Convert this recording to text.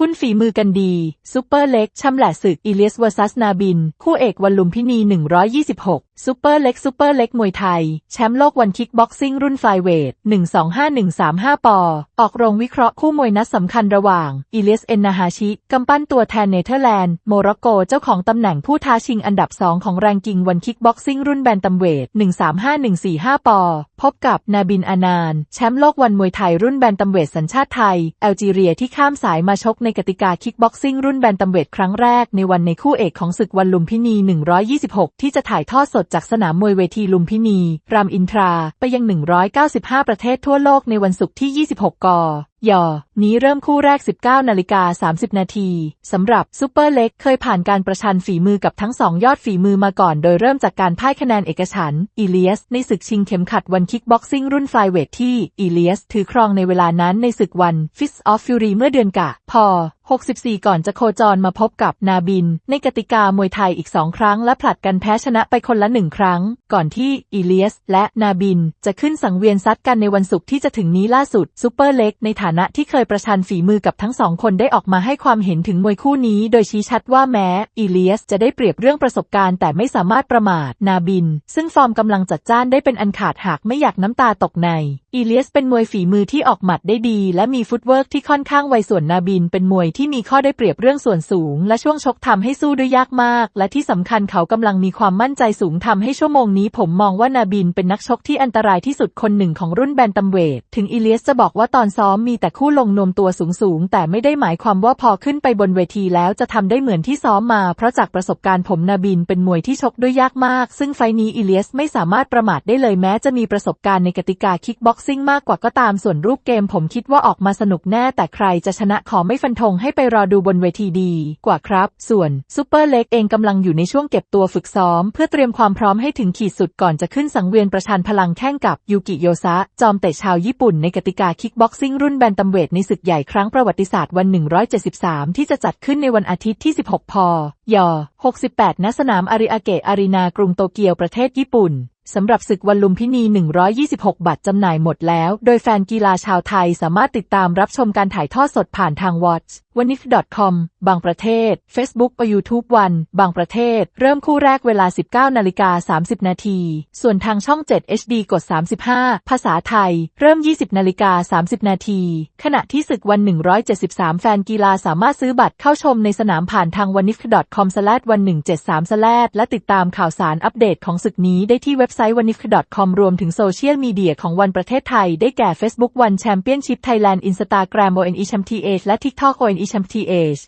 คุณฝีมือกันดีซูเปอร์เล็กชำแหละศึกอีเลียสวอซัสนาบิน คู่เอกวันลุมพินี 126ซูเปอร์เล็กซูเปอร์เล็กมวยไทย แชมป์โลกวันคิกบ็อกซิ่งรุ่นไฟเวท 125135 ปอ ออกโรงวิเคราะห์คู่มวยนัดสำคัญระหว่างอีเลียสเอนนาฮาชิกำปั้นตัวแทนเนเธอร์แลนด์ โมร็อกโกเจ้าของตำแหน่งผู้ท้าชิงอันดับ 2 ของแรงกิ้งวันคิกบ็อกซิ่งรุ่นแบนตัมเวท 135145 ปอ พบกับนาบินอานาน แชมป์โลกวันมวยไทยรุ่นแบนตัมเวทสัญชาติไทยแอลจีเรียที่ข้ามสายมาชกในกติกาคิกบ็อกซิ่งรุ่นแบนตัมเวทครั้งแรกในวันในคู่เอกของศึกวันลุมพินี 126 ที่จะถ่ายทอดสดจากสนามมวยเวทีลุมพินี รามอินทรา ไปยัง 195 ประเทศทั่วโลกในวันศุกร์ที่ 26 กยอนี้เริ่มคู่แรก 19นาฬิกา30 นาทีสำหรับซูเปอร์เล็กเคยผ่านการประชันฝีมือกับทั้งสองยอดฝีมือมาก่อน โดยเริ่มจากการพ่ายคะแนนเอกฉันอีเลียส ในศึกชิงเข็มขัดวันคิกบ็อกซิ่งรุ่นไฟเวทที่อีเลียส ถือครองในเวลานั้นในศึกวันฟิสออฟฟิวรีเมื่อเดือนกะ พอ 64 ก่อนจะโคจรมาพบกับนาบิน ในกติกามวยไทยอีกสองครั้งและผลัดกันแพ้ชนะไปคนละหนึ่งครั้ง ก่อนที่อีเลียส และนาบิน จะขึ้นสังเวียนซัดกันในวันศุกร์ที่จะถึงนี้ล่าสุดซูเปอร์เล็กในฐานะที่เคยประชันฝีมือกับทั้งสองคนได้ออกมาให้ความเห็นถึงมวยคู่นี้ โดยชี้ชัดว่าแม้อีเลียส จะได้เปรียบเรื่องประสบการณ์แต่ไม่สามารถประมาทนาบิน ซึ่งฟอร์มกำลังจัดจ้านได้เป็นอันขาดหากไม่อยากน้ำตาตกใน อีเลียสเป็นมวยฝีมือที่ออกหมัดได้ดี และมีฟุตเวิร์กที่ค่อนข้างไวส่วนนาบิน เป็นมวยที่มีข้อได้เปรียบเรื่องส่วนสูง และช่วงชกทำให้สู้ด้วยยากมาก และที่สำคัญเขากำลังมีความมั่นใจสูงทำให้ชั่วโมงนี้ผมมองว่านาบินเป็นนักชกที่อันตรายที่สุดคนหนึ่งของรุ่นแบนตัมเวทถึงอีเลียสจะบอกว่าตอนซ้อมมีแต่คู่ลงนวมตัวสูงสูงแต่ไม่ได้หมายความว่าพอขึ้นไปบนเวทีแล้วจะทำได้เหมือนที่ซ้อมมา เพราะจากประสบการณ์ผมนาบินเป็นมวยที่ชกด้วยยากมาก ซึ่งไฟนี้อีเลียสไม่สามารถประมาทได้เลยแม้จะมีประสบการณ์ในกติกาคิกบ็อกซิ่งมากกว่าก็ตามส่วนรูปเกมผมคิดว่าออกมาสนุกแน่ แต่ใครจะชนะขอไม่ฟันธงให้ไปรอดูบนเวทีดี กว่าครับ ส่วนซูเปอร์เล็กเองกำลังอยู่ในช่วงเก็บตัวฝึกซ้อม เพื่อเตรียมความพร้อมให้ถึงขีดสุดก่อนจะขึ้นสังเวียนประชันพลังแข่งกับยูกิโยซะ จอมเตะชาวญี่ปุ่นในกติกาคิกบ็อกซิ่งรุ่นแบนตัมเวทในศึกใหญ่ครั้งประวัติศาสตร์วัน 173 ที่จะจัดขึ้นในวันอาทิตย์ที่ 16 พย 68 ณ สนามอาริอาเกะอารีนากรุงโตเกียวประเทศญี่ปุ่น สำหรับศึกวันลุมพินี 126บัตรจำหน่ายหมดแล้ว โดยแฟนกีฬาชาวไทยสามารถติดตามรับชมการถ่ายทอดสดผ่านทาง watch w a n i f c o m บางประเทศ Facebook ไป YouTube วัน บางประเทศ เริ่มคู่แรกเวลา 19นาฬิกา30 นาที ส่วนทางช่อง 7 HD กด 35 ภาษาไทย เริ่ม 20นาฬิกา30 นาที ขณะที่ศึกวัน 173 แฟนกีฬาสามารถซื้อบัตรเข้าชมในสนามผ่านทาง w a n i f com วัน173และติดตามข่าวสารอัปเดตของศึกนี้ได้ที่เว็บไซต์ w a n i f com รวมถึงโซเชียลมีเดียของวันประเทศไทย ได้แก่ Facebook วันแชมเปี้ยนชิพไทยแลนด์ Instagram ONE Champ TH และ TikTok ONE HMTH